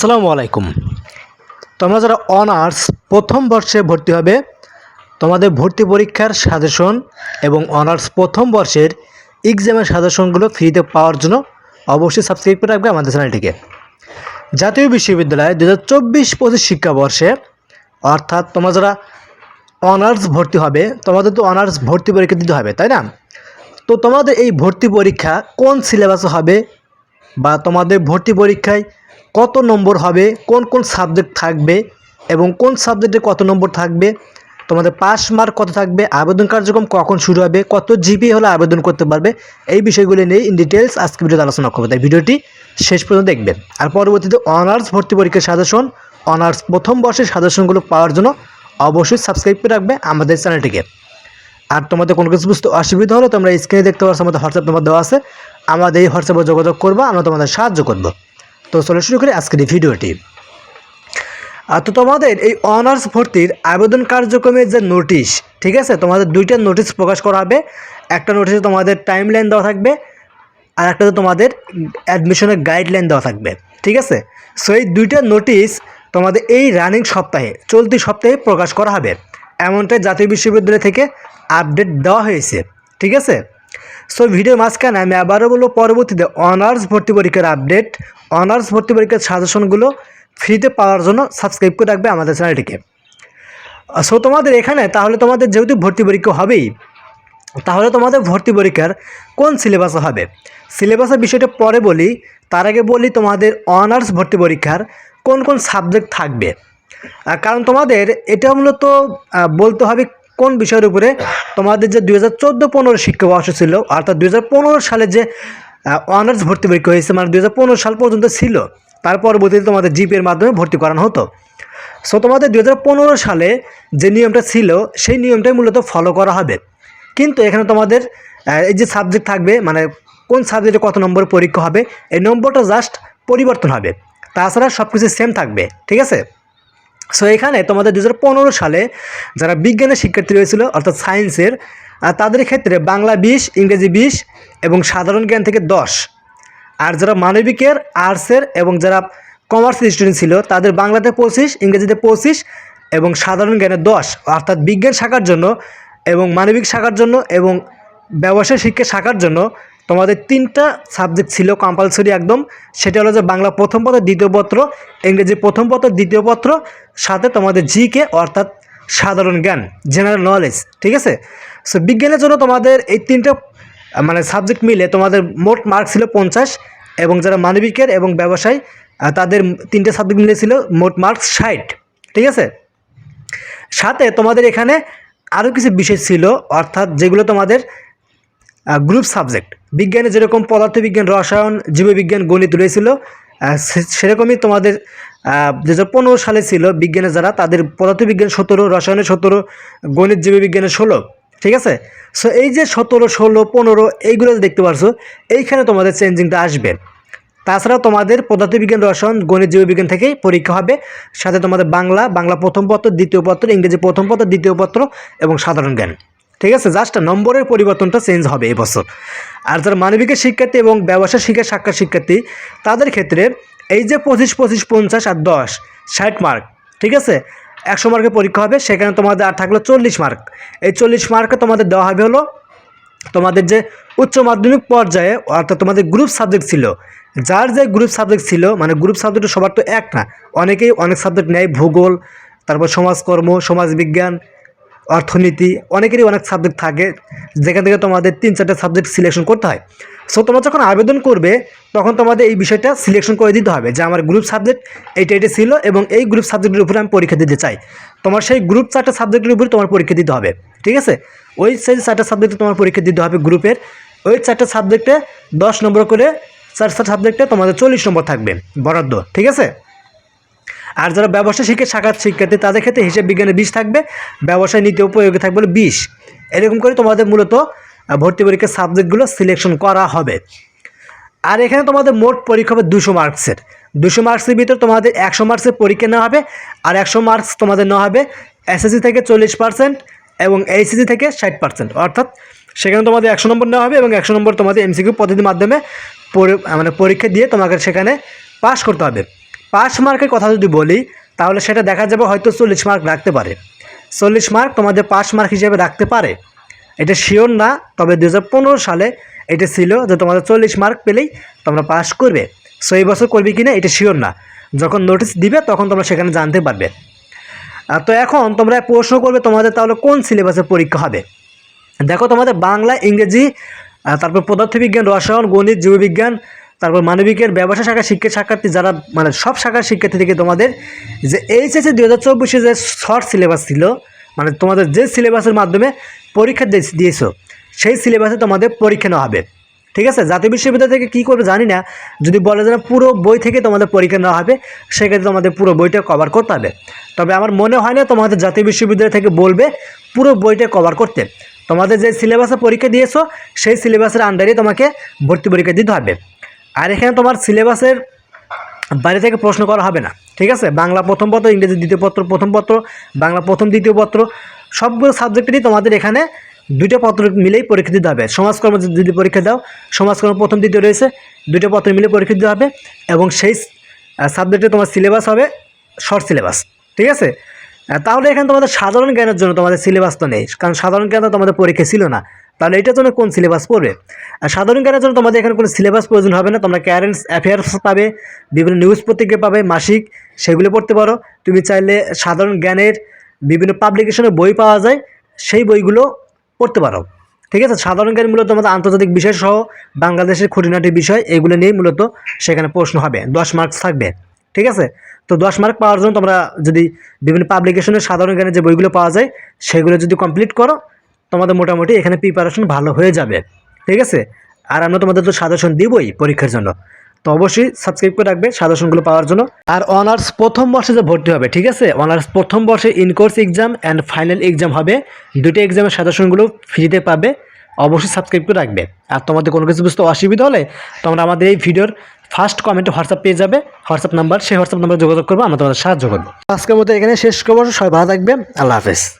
আসসালামু আলাইকুম। তোমরা যারা অনার্স প্রথম বর্ষে ভর্তি হবে, তোমাদের ভর্তি পরীক্ষার সাজেশন এবং অনার্স প্রথম বর্ষের এক্সামের সাজেশনগুলো ফ্রিতে পাওয়ার জন্য অবশ্যই সাবস্ক্রাইব করে রাখবে আমাদের চ্যানেলটিকে। জাতীয় বিশ্ববিদ্যালয় দু হাজার চব্বিশ পঁচিশ শিক্ষাবর্ষে, অর্থাৎ তোমরা যারা অনার্স ভর্তি হবে, তোমাদের তো অনার্স ভর্তি পরীক্ষা দিতে হবে, তাই না? তো তোমাদের এই ভর্তি পরীক্ষা কোন সিলেবাসে হবে বা তোমাদের ভর্তি পরীক্ষায় কত নম্বর হবে, কোন কোন সাবজেক্ট থাকবে এবং কোন সাবজেক্টে কত নম্বর থাকবে, তোমাদের পাস মার্ক কত থাকবে, আবেদন কার্যক্রম কখন শুরু হবে, কত জিপি হলে আবেদন করতে পারবে, এই বিষয়গুলি নিয়ে ইন ডিটেলস আজকে ভিডিওতে আলোচনা করব। তাই ভিডিওটি শেষ পর্যন্ত দেখবেন। আর পরবর্তীতে অনার্স ভর্তি পরীক্ষার সাজেশন অনার্স প্রথম বর্ষের সাজেশনগুলো পাওয়ার জন্য অবশ্যই সাবস্ক্রাইব করে রাখবে আমাদের চ্যানেলটিকে আর তোমাদের কোনো কিছু বুঝতে অসুবিধা হলে তোমরা স্ক্রিনে দেখতে পাচ্ছ আমাদের হোয়াটসঅ্যাপ নম্বর দেওয়া আছে। আমাদের এই হোয়াটসঅ্যাপে যোগাযোগ করব, আমরা তোমাদের সাহায্য করব। তো চলে শুরু করি আজকের ভিডিওটি। তো তোমাদের এই অনার্স ভর্তির আবেদন কার্যক্রমের যে নোটিশ ঠিক আছে? তোমাদের দুইটা নোটিশ প্রকাশ করা হবে। একটা নোটিশে তোমাদের টাইম লাইন দেওয়া থাকবে আর একটাতে তোমাদের অ্যাডমিশনের গাইডলাইন দেওয়া থাকবে, ঠিক আছে? সো এই দুইটা নোটিশ তোমাদের এই রানিং সপ্তাহে, চলতি সপ্তাহে প্রকাশ করা হবে। এমনটাই জাতীয় বিশ্ববিদ্যালয় থেকে আপডেট দেওয়া হয়েছে, ঠিক আছে? সো ভিডিও মাঝখানে আমি আবারও বলব, পরবর্তীতে অনার্স ভর্তি পরীক্ষার আপডেট অনার্স ভর্তি পরীক্ষার সাজেশনগুলো ফ্রিতে পাওয়ার জন্য সাবস্ক্রাইব করে রাখবে আমাদের চ্যানেলটিকে সো তোমাদের এখানে, তাহলে তোমাদের যেহেতু ভর্তি পরীক্ষা হবেই, তাহলে তোমাদের ভর্তি পরীক্ষার কোন সিলেবাস হবে? সিলেবাসের বিষয়টা পরে বলি, তার আগে বলি তোমাদের অনার্স ভর্তি পরীক্ষার কোন কোন সাবজেক্ট থাকবে। কারণ তোমাদের এটা মূলত বলতে হবে কোন বিষয়ের উপরে তোমাদের যে দুই হাজার চোদ্দ পনেরো শিক্ষাবর্ষ ছিল, অর্থাৎ দুই হাজার পনেরো সালে যে অনার্স ভর্তি পরীক্ষা হয়েছে মানে দুই হাজার পনেরো সাল পর্যন্ত ছিল, তার পরবর্তীতে তোমাদের জিপের মাধ্যমে ভর্তি করানো হতো। সো তোমাদের দু হাজার পনেরো সালে যে নিয়মটা ছিল, সেই নিয়মটাই মূলত ফলো করা হবে। কিন্তু এখানে তোমাদের এই যে সাবজেক্ট থাকবে মানে কোন সাবজেক্টে কত নম্বর পরীক্ষা হবে, এই নম্বরটা জাস্ট পরিবর্তন হবে। তাছাড়া সব কিছু সেম থাকবে, ঠিক আছে? সো এখানে তোমাদের দু হাজার পনেরো সালে যারা বিজ্ঞানের শিক্ষার্থী রয়েছিল, অর্থাৎ সায়েন্সের তাদের ক্ষেত্রে বাংলা বিশ, ইংরেজি বিশ এবং সাধারণ জ্ঞান থেকে দশ। আর যারা মানবিকের আর্টসের এবং যারা কমার্সের স্টুডেন্ট ছিল, তাদের বাংলাতে পঁচিশ, ইংরেজিতে পঁচিশ এবং সাধারণ জ্ঞানে দশ। অর্থাৎ বিজ্ঞান শাখার জন্য এবং মানবিক শাখার জন্য এবং ব্যবসায় শিক্ষা শাখার জন্য তোমাদের তিনটা সাবজেক্ট ছিল কম্পালসরি একদম। সেটা হলো যে বাংলা প্রথম পত্র, দ্বিতীয় পত্র, ইংরেজি প্রথম পত্র, দ্বিতীয় পত্র, সাথে তোমাদের জিকে অর্থাৎ সাধারণ জ্ঞান জেনারেল নলেজ ঠিক আছে? সো বিজ্ঞানের জন্য তোমাদের এই তিনটা মানে সাবজেক্ট মিলে তোমাদের মোট মার্ক ছিল পঞ্চাশ এবং যারা মানবিকের এবং ব্যবসায় তাদের তিনটে সাবজেক্ট মিলে ছিল মোট মার্কস ষাট, ঠিক আছে? সাথে তোমাদের এখানে আরও কিছু বিষয় ছিল, অর্থাৎ যেগুলো তোমাদের গ্রুপ সাবজেক্ট বিজ্ঞানে যেরকম পদার্থবিজ্ঞান, রসায়ন, জীববিজ্ঞান, গণিত রয়েছিল সেরকমই তোমাদের দু হাজার পনেরো সালে ছিল বিজ্ঞানে যারা, তাদের পদার্থবিজ্ঞান সতেরো, রসায়নে সতেরো, গণিত, জীববিজ্ঞানে ষোলো, ঠিক আছে? সো এই যে সতেরো, ষোলো, পনেরো, এইগুলো দেখতে পারছ, এইখানে তোমাদের চেঞ্জিংটা আসবে। তাছাড়া তোমাদের পদার্থবিজ্ঞান, রসায়ন, গণিত, জীববিজ্ঞান থেকেই পরীক্ষা হবে, সাথে তোমাদের বাংলা বাংলা প্রথম পত্র, দ্বিতীয় পত্র, ইংরেজি প্রথম পত্র, দ্বিতীয় পত্র এবং সাধারণ জ্ঞান। ঠিক আছে জাস্ট নম্বরের পরিবর্তনটা চেঞ্জ হবে এবছর আর যারা মানবিকের শিক্ষার্থী এবং ব্যবসা শিক্ষা সাক্ষাৎ শিক্ষার্থী, তাদের ক্ষেত্রে এই যে পঁচিশ পঁচিশ, পঞ্চাশ আর দশ, ষাট মার্ক ঠিক আছে? একশো মার্কের পরীক্ষা হবে, সেখানে তোমাদের আর থাকল চল্লিশ মার্ক এই চল্লিশ মার্কে তোমাদের দেওয়া হবে হলো তোমাদের যে উচ্চ মাধ্যমিক পর্যায়ে, অর্থাৎ তোমাদের গ্রুপ সাবজেক্ট ছিল। যার যে গ্রুপ সাবজেক্ট ছিল মানে গ্রুপ সাবজেক্ট সবার তো এক না, অনেকেই অনেক সাবজেক্ট নেয়, ভূগোল, তারপর সমাজকর্ম, সমাজবিজ্ঞান অর্থনীতি, অনেকেরই অনেক সাবজেক্ট থাকে, যেখান থেকে তোমাদের তিন চারটে সাবজেক্ট সিলেকশন করতে হয়। সো তোমরা যখন আবেদন করবে, তখন তোমাদের এই বিষয়টা সিলেকশন করে দিতে হবে যে আমার গ্রুপ সাবজেক্ট এইটা এটা ছিল এবং এই গ্রুপ সাবজেক্টের উপরে আমি পরীক্ষা দিতে চাই। তোমার সেই গ্রুপ চারটে সাবজেক্টের উপরে তোমার পরীক্ষা দিতে হবে, ঠিক আছে? ওই সেই চারটে সাবজেক্টে তোমার পরীক্ষা দিতে হবে গ্রুপের ওই চারটে সাবজেক্টে দশ নম্বর করে চার চার সাবজেক্টে তোমাদের চল্লিশ নম্বর থাকবে, বরাদ্দ, ঠিক আছে? আর যারা ব্যবসা শিখে শাখার শিক্ষার্থী, তাদের ক্ষেত্রে হিসাব বিজ্ঞানে বিশ থাকবে, ব্যবসায় নীতি উপয়োগে থাকবে বিশ। এরকম করে তোমাদের মূলত ভর্তি পরীক্ষার সাবজেক্টগুলো সিলেকশন করা হবে। আর এখানে তোমাদের মোট পরীক্ষা হবে দুশো মার্কসের। দুশো মার্কসের ভিতর তোমাদের একশো মার্কসের পরীক্ষা নেওয়া হবে, আর একশো মার্কস তোমাদের নেওয়া হবে এসএসসি থেকে চল্লিশ পার্সেন্ট এবং এইচএসসি থেকে ষাট পার্সেন্ট অর্থাৎ সেখানে তোমাদের একশো নম্বর নেওয়া হবে এবং একশো নম্বর তোমাদের এমসিকিউ পদ্ধতির মাধ্যমে মানে পরীক্ষা দিয়ে তোমাকে সেখানে পাস করতে হবে। পাস মার্কের কথা যদি বলি, তাহলে সেটা দেখা যাবে হয়তো চল্লিশ মার্ক রাখতে পারে। চল্লিশ মার্ক তোমাদের পাস মার্ক হিসেবে রাখতে পারে। এটা শিওর না, তবে দু হাজার পনেরো সালে এটা ছিল যে তোমাদের চল্লিশ মার্ক পেলেই তোমরা পাস করবে। সো এই বছর করবে কি না এটা শিওর না। যখন নোটিশ দিবে, তখন তোমরা সেখানে জানতে পারবে। তো এখন তোমরা প্রশ্ন করবে তোমাদের তাহলে কোন সিলেবাসের পরীক্ষা হবে? দেখো তোমাদের বাংলা, ইংরেজি তারপর পদার্থবিজ্ঞান, রসায়ন, গণিত, জীববিজ্ঞান তারপর মানবিকের ব্যবসা শাখার শিক্ষা শিক্ষার্থী যারা মানে সব শাখার শিক্ষার্থী থেকে তোমাদের যে এইচএসসি দুই হাজার চব্বিশে যে শর্ট সিলেবাস ছিল মানে তোমাদের যে সিলেবাসের মাধ্যমে পরীক্ষা দিয়ে- দিয়েছ, সেই সিলেবাসে তোমাদের পরীক্ষা নেওয়া হবে। ঠিক আছে? জাতীয় বিশ্ববিদ্যালয় থেকে কী করবে জানি না, যদি বলে যে পুরো বই থেকে তোমাদের পরীক্ষা নেওয়া হবে, সেক্ষেত্রে তোমাদের পুরো বইটা কভার করতে হবে। তবে আমার মনে হয় না তোমাদের জাতীয় বিশ্ববিদ্যালয় থেকে বলবে, পুরো বইটা কভার করতে। তোমাদের যে সিলেবাসে পরীক্ষা দিয়েছ, সেই সিলেবাসের আন্ডারে তোমাকে ভর্তি পরীক্ষা দিতে হবে। আর এখানে তোমার সিলেবাসের বাইরে থেকে প্রশ্ন করা হবে না, ঠিক আছে? বাংলা প্রথম পত্র, ইংরেজি দ্বিতীয় পত্র, প্রথম পত্র, বাংলা প্রথম দ্বিতীয় পত্র, সবগুলো সাবজেক্টেরই তোমাদের এখানে দুইটা পত্র মিলেই পরীক্ষা দিতে হবে। সমাজকর্ম যদি পরীক্ষা দাও, সমাজকর্ম প্রথম দ্বিতীয় রয়েছে, দুইটা পত্র মিলে পরীক্ষা দিতে হবে এবং সেই সাবজেক্টে তোমার সিলেবাস হবে শর্ট সিলেবাস ঠিক আছে? তাহলে এখানে তোমাদের সাধারণ জ্ঞানের জন্য তোমাদের সিলেবাস তো নেই, কারণ সাধারণ জ্ঞান তো তোমাদের পরীক্ষা ছিল না। তাহলে এটার জন্য কোন সিলেবাস পড়বে? আর সাধারণ জ্ঞানের জন্য তোমাদের এখানে কোনো সিলেবাস প্রয়োজন হবে না। তোমরা কারেন্ট অ্যাফেয়ার্স পাবে, বিভিন্ন নিউজ পত্রিকা পাবে, মাসিক, সেগুলো পড়তে পারো। তুমি চাইলে সাধারণ জ্ঞানের বিভিন্ন পাবলিকেশনের বই পাওয়া যায়, সেই বইগুলো পড়তে পারো। ঠিক আছে? সাধারণ জ্ঞান মূলত আমাদের আন্তর্জাতিক বিষয় সহ বাংলাদেশের খুঁটিনাটি বিষয়, এগুলো নিয়েই মূলত সেখানে প্রশ্ন হবে। দশ মার্কস থাকবে। ঠিক আছে? তো দশ মার্ক পাওয়ার জন্য তোমরা যদি বিভিন্ন পাবলিকেশনের সাধারণ জ্ঞানের যে বইগুলো পাওয়া যায়, সেগুলো যদি কমপ্লিট করো তোমাদের মোটামুটি এখানে প্রিপারেশন ভালো হয়ে যাবে, ঠিক আছে? আর আমরা তোমাদের তো সাজেশন দিবই পরীক্ষার জন্য। তো অবশ্যই সাবস্ক্রাইব করে রাখবে সাজেশনগুলো পাওয়ার জন্য। আর অনার্স প্রথম বর্ষে যে ভর্তি হবে, ঠিক আছে? অনার্স প্রথম বর্ষে in course exam and final exam হবে। দুটো এক্সামের সাজেশনগুলো ফ্রিতে পাবে। অবশ্যই সাবস্ক্রাইব করে রাখবে। আর তোমাদের কোনো কিছু বুঝতে অসুবিধা হলে তোমরা আমাদের এই ভিডিওর ফার্স্ট কমেন্টে হোয়াটসঅ্যাপ পেয়ে যাবে। হোয়াটসঅ্যাপ নাম্বার সেই হোয়াটসঅ্যাপ নাম্বারে যোগাযোগ করব, আমরা তোমাদের সাহায্য করব। আজকের মতো এখানে শেষ করব। সবাই ভালো থাকবে। আল্লাহ হাফেজ।